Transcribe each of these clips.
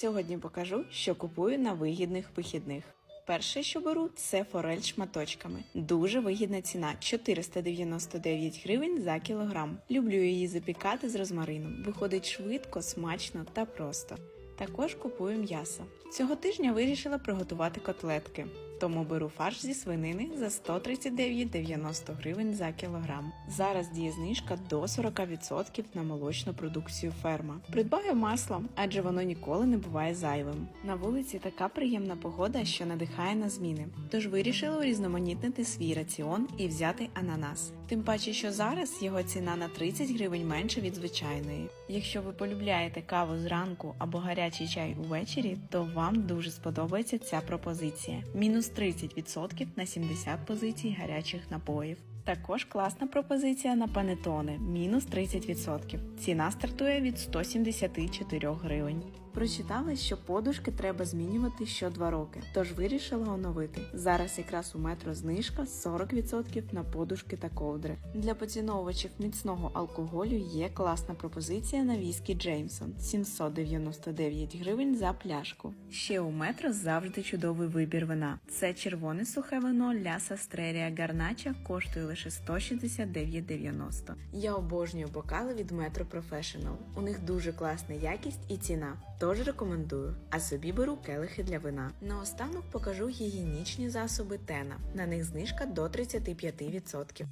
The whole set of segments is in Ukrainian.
Сьогодні покажу, що купую на вигідних вихідних. Перше, що беру, це форель шматочками. Дуже вигідна ціна 499 гривень за кілограм. Люблю її запікати з розмарином. Виходить швидко, смачно та просто. Також купую м'ясо. Цього тижня вирішила приготувати котлетки. Тому беру фарш зі свинини за 139,90 гривень за кілограм. Зараз діє знижка до 40% на молочну продукцію ферма. Придбаю масло, адже воно ніколи не буває зайвим. На вулиці така приємна погода, що надихає на зміни. Тож вирішила урізноманітнити свій раціон і взяти ананас. Тим паче, що зараз його ціна на 30 гривень менше від звичайної. Якщо ви полюбляєте каву зранку або гарячий чай увечері, то вам дуже сподобається ця пропозиція. Мінус 30% на 70 позицій гарячих напоїв. Також класна пропозиція на панетони мінус 30%. Ціна стартує від 174 гривень. Прочитала, що подушки треба змінювати що 2 роки, тож вирішила оновити. Зараз якраз у метро знижка 40% на подушки та ковдри. Для поціновувачів міцного алкоголю є класна пропозиція на віскі Джеймсон 799 гривень за пляшку. Ще у метро завжди чудовий вибір вина. Це червоне сухе вино Ляса Стрерія Гарнача коштує лише 169,90. Я обожнюю бокали від Metro Professional. У них дуже класна якість і ціна. Тож рекомендую, а собі беру келихи для вина. Наостанок покажу гігієнічні засоби Тена. На них знижка до 35%.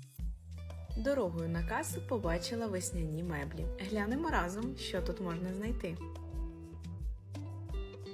Дорогою на касу побачила весняні меблі. Глянемо разом, що тут можна знайти.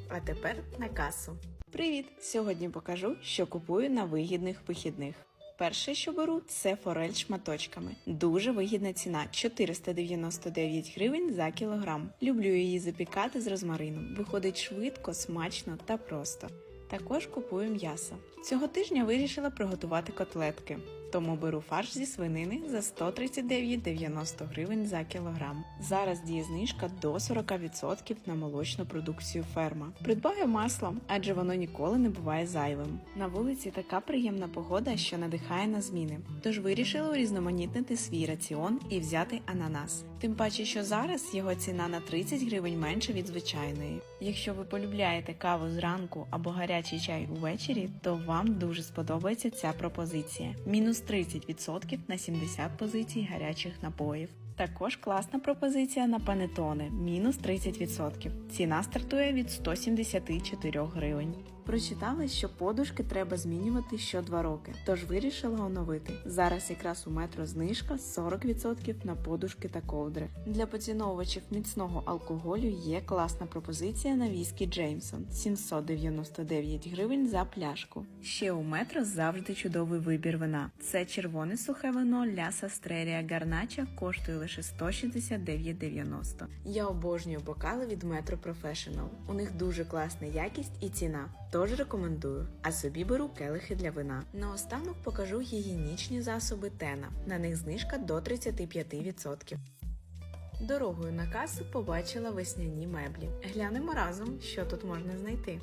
А тепер на касу. Привіт! Сьогодні покажу, що купую на вигідних вихідних. Перше, що беру, це форель шматочками. Дуже вигідна ціна 499 гривень за кілограм. Люблю її запікати з розмарином. Виходить швидко, смачно та просто. Також купую м'ясо. Цього тижня вирішила приготувати котлетки. Тому беру фарш зі свинини за 139,90 гривень за кілограм. Зараз діє знижка до 40% на молочну продукцію ферма. Придбаю масло, адже воно ніколи не буває зайвим. На вулиці така приємна погода, що надихає на зміни. Тож вирішила урізноманітнити свій раціон і взяти ананас. Тим паче, що зараз його ціна на 30 гривень менше від звичайної. Якщо ви полюбляєте каву зранку або гарячий чай увечері, то вам дуже сподобається ця пропозиція. Мінус 30% на 70 позицій гарячих напоїв. Також класна пропозиція на панетони мінус 30%. Ціна стартує від 174 гривень. Прочитала, що подушки треба змінювати що 2 роки, тож вирішила оновити. Зараз якраз у метро знижка 40% на подушки та ковдри. Для поціновувачів міцного алкоголю є класна пропозиція на віскі Джеймсон 799 гривень за пляшку. Ще у метро завжди чудовий вибір вина. Це червоне сухе вино Ляса Стрерія Гарнача коштує лише 169,90. Я обожнюю бокали від Metro Professional. У них дуже класна якість і ціна. Тож рекомендую, а собі беру келихи для вина. Наостанок покажу гігієнічні засоби Тена. На них знижка до 35%. Дорогою на касу побачила весняні меблі. Глянемо разом, що тут можна знайти.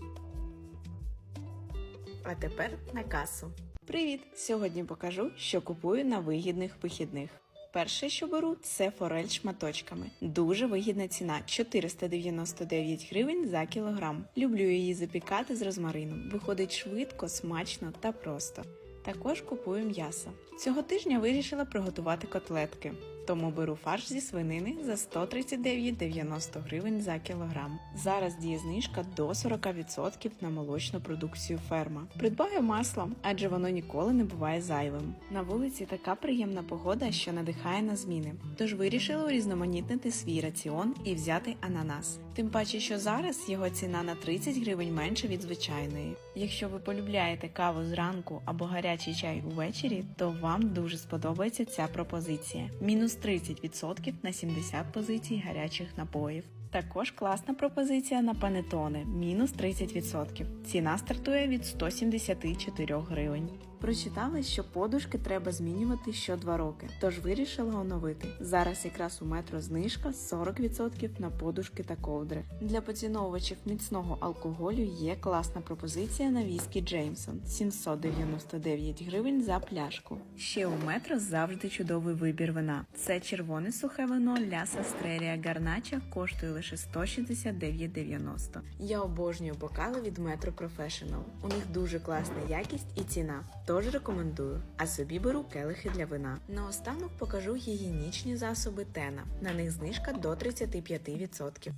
А тепер на касу. Привіт! Сьогодні покажу, що купую на вигідних вихідних. Перше, що беру, це форель шматочками. Дуже вигідна ціна 499 гривень за кілограм. Люблю її запікати з розмарином. Виходить швидко, смачно та просто. Також купую м'ясо. Цього тижня вирішила приготувати котлетки. Тому беру фарш зі свинини за 139,90 гривень за кілограм. Зараз діє знижка до 40% на молочну продукцію ферма. Придбаю масло, адже воно ніколи не буває зайвим. На вулиці така приємна погода, що надихає на зміни. Тож вирішила урізноманітнити свій раціон і взяти ананас. Тим паче, що зараз його ціна на 30 гривень менше від звичайної. Якщо ви полюбляєте каву зранку або гарячий чай увечері, то вам дуже сподобається ця пропозиція. Мінус 30% на 70 позицій гарячих напоїв. Також класна пропозиція на панетони мінус 30%. Ціна стартує від 174 гривень. Прочитала, що подушки треба змінювати що два роки, тож вирішила оновити. Зараз якраз у метро знижка 40% на подушки та ковдри. Для поціновувачів міцного алкоголю є класна пропозиція на віскі Джеймсон 799 гривень за пляшку. Ще у метро завжди чудовий вибір вина. Це червоне сухе вино Ляса Стрелія Гарнача коштує лише 169,90. Я обожнюю бокали від Metro Professional. У них дуже класна якість і ціна. Тож рекомендую. А собі беру келихи для вина. Наостанок покажу гігієнічні засоби Тена. На них знижка до 35%.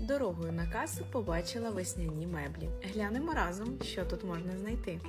Дорогою на касу побачила весняні меблі. Глянемо разом, що тут можна знайти.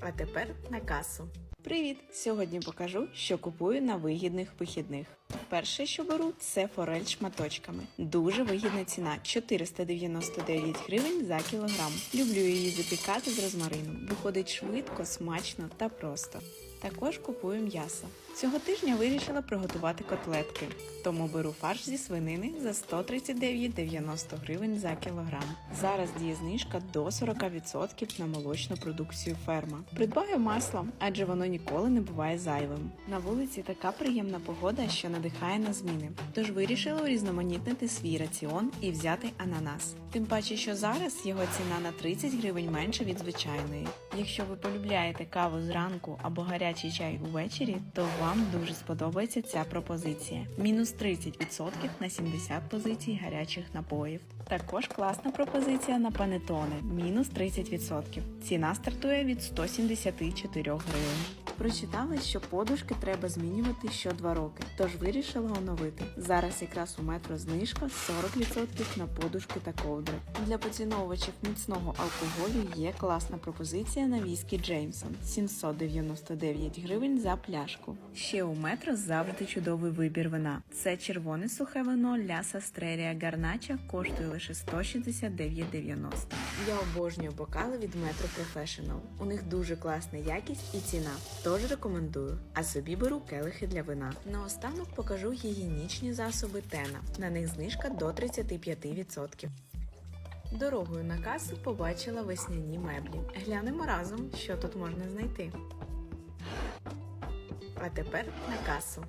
А тепер на касу. Привіт! Сьогодні покажу, що купую на вигідних вихідних. Перше, що беру, це форель шматочками. Дуже вигідна ціна 499 гривень за кілограм. Люблю її запікати з розмарином. Виходить швидко, смачно та просто. Також купую м'ясо. Цього тижня вирішила приготувати котлетки, тому беру фарш зі свинини за 139,90 гривень за кілограм. Зараз діє знижка до 40% на молочну продукцію ферма. Придбаю масло, адже воно ніколи не буває зайвим. На вулиці така приємна погода, що надихає на зміни. Тож вирішила урізноманітнити свій раціон і взяти ананас. Тим паче, що зараз його ціна на 30 гривень менше від звичайної. Якщо ви полюбляєте каву зранку або гарячий чай увечері, то вам дуже сподобається ця пропозиція. Мінус 30% на 70 позицій гарячих напоїв. Також класна пропозиція на панетони мінус 30%. Ціна стартує від 174 гривень. Прочитала, що подушки треба змінювати що два роки, тож вирішила оновити. Зараз якраз у метро знижка 40% на подушки та ковдри. Для поціновувачів міцного алкоголю є класна пропозиція на віскі Джеймсон 799 гривень за пляшку. Ще у метро завжди чудовий вибір вина. Це червоне сухе вино Ляса Стрелія Гарнача коштує лише 169,90. Я обожнюю бокали від Metro Professional. У них дуже класна якість і ціна. Тож рекомендую. А собі беру келихи для вина. Наостанок покажу гігієнічні засоби Тена. На них знижка до 35%. Дорогою на касу побачила весняні меблі. Глянемо разом, що тут можна знайти. А тепер на касу.